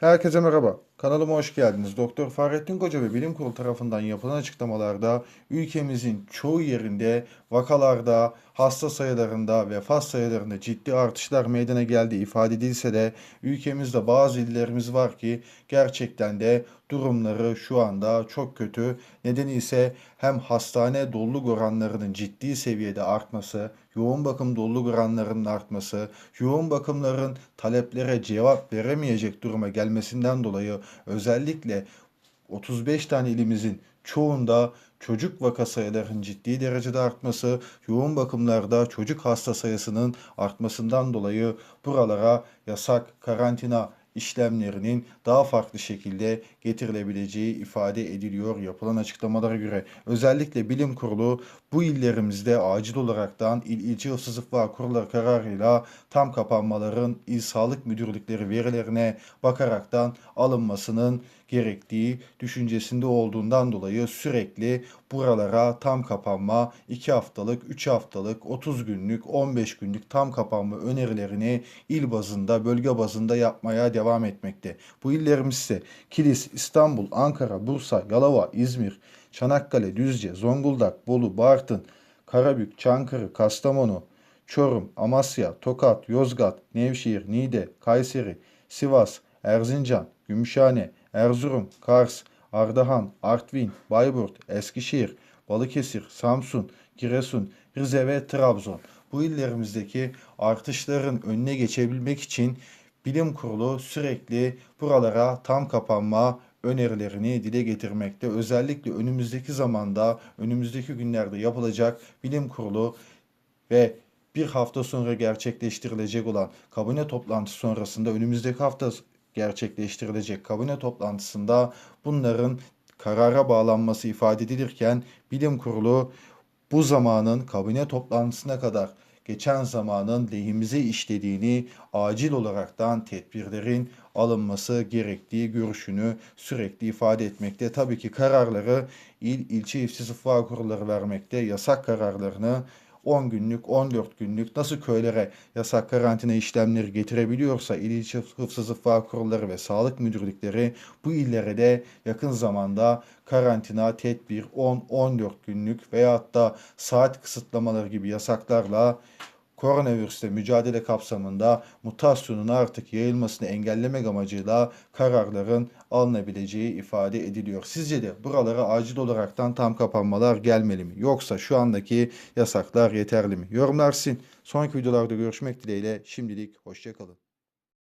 Herkese merhaba. Kanalıma hoş geldiniz. Doktor Fahrettin Koca ve Bilim Kurulu tarafından yapılan açıklamalarda ülkemizin çoğu yerinde vakalarda, hasta sayılarında, vefat sayılarında ciddi artışlar meydana geldiği ifade edilse de ülkemizde bazı illerimiz var ki gerçekten de durumları şu anda çok kötü. Nedeni ise hem hastane doluluk oranlarının ciddi seviyede artması, yoğun bakım doluluk oranlarının artması, yoğun bakımların taleplere cevap veremeyecek duruma gelmesinden dolayı özellikle 35 tane ilimizin çoğunda çocuk vaka sayılarının ciddi derecede artması, yoğun bakımlarda çocuk hasta sayısının artmasından dolayı buralara yasak karantina işlemlerinin daha farklı şekilde getirilebileceği ifade ediliyor yapılan açıklamalara göre. Özellikle bilim kurulu bu illerimizde acil olaraktan il ilçe hıfzı sıfır kurulları kararıyla tam kapanmaların il sağlık müdürlükleri verilerine bakaraktan alınmasının gerektiği düşüncesinde olduğundan dolayı sürekli buralara tam kapanma 2 haftalık, 3 haftalık, 30 günlük, 15 günlük tam kapanma önerilerini il bazında, bölge bazında yapmaya devam etmekte. Bu illerimiz ise Kilis, İstanbul, Ankara, Bursa, Yalova, İzmir, Çanakkale, Düzce, Zonguldak, Bolu, Bartın, Karabük, Çankırı, Kastamonu, Çorum, Amasya, Tokat, Yozgat, Nevşehir, Niğde, Kayseri, Sivas, Erzincan, Gümüşhane, Erzurum, Kars, Ardahan, Artvin, Bayburt, Eskişehir, Balıkesir, Samsun, Giresun, Rize ve Trabzon. Bu illerimizdeki artışların önüne geçebilmek için bilim kurulu sürekli buralara tam kapanma önerilerini dile getirmekte. Özellikle önümüzdeki zamanda, önümüzdeki günlerde yapılacak bilim kurulu ve bir hafta sonra gerçekleştirilecek olan kabine toplantısı sonrasında önümüzdeki hafta gerçekleştirilecek kabine toplantısında bunların karara bağlanması ifade edilirken bilim kurulu bu zamanın kabine toplantısına kadar geçen zamanın lehimize işlediğini acil olaraktan tedbirlerin alınması gerektiği görüşünü sürekli ifade etmekte. Tabii ki kararları il, ilçe ifsi sıfır kurulları vermekte. Yasak kararlarını 10 günlük, 14 günlük nasıl köylere yasak karantina işlemleri getirebiliyorsa il hıfzı sıfır kurulları ve sağlık müdürlükleri bu illere de yakın zamanda karantina, tedbir 10-14 günlük veyahut da saat kısıtlamaları gibi yasaklarla koronavirüsle mücadele kapsamında mutasyonun artık yayılmasını engellemek amacıyla kararların alınabileceği ifade ediliyor. Sizce de buralara acil olaraktan tam kapanmalar gelmeli mi? Yoksa şu andaki yasaklar yeterli mi? Yorumlar sizin. Sonraki videolarda görüşmek dileğiyle şimdilik hoşçakalın.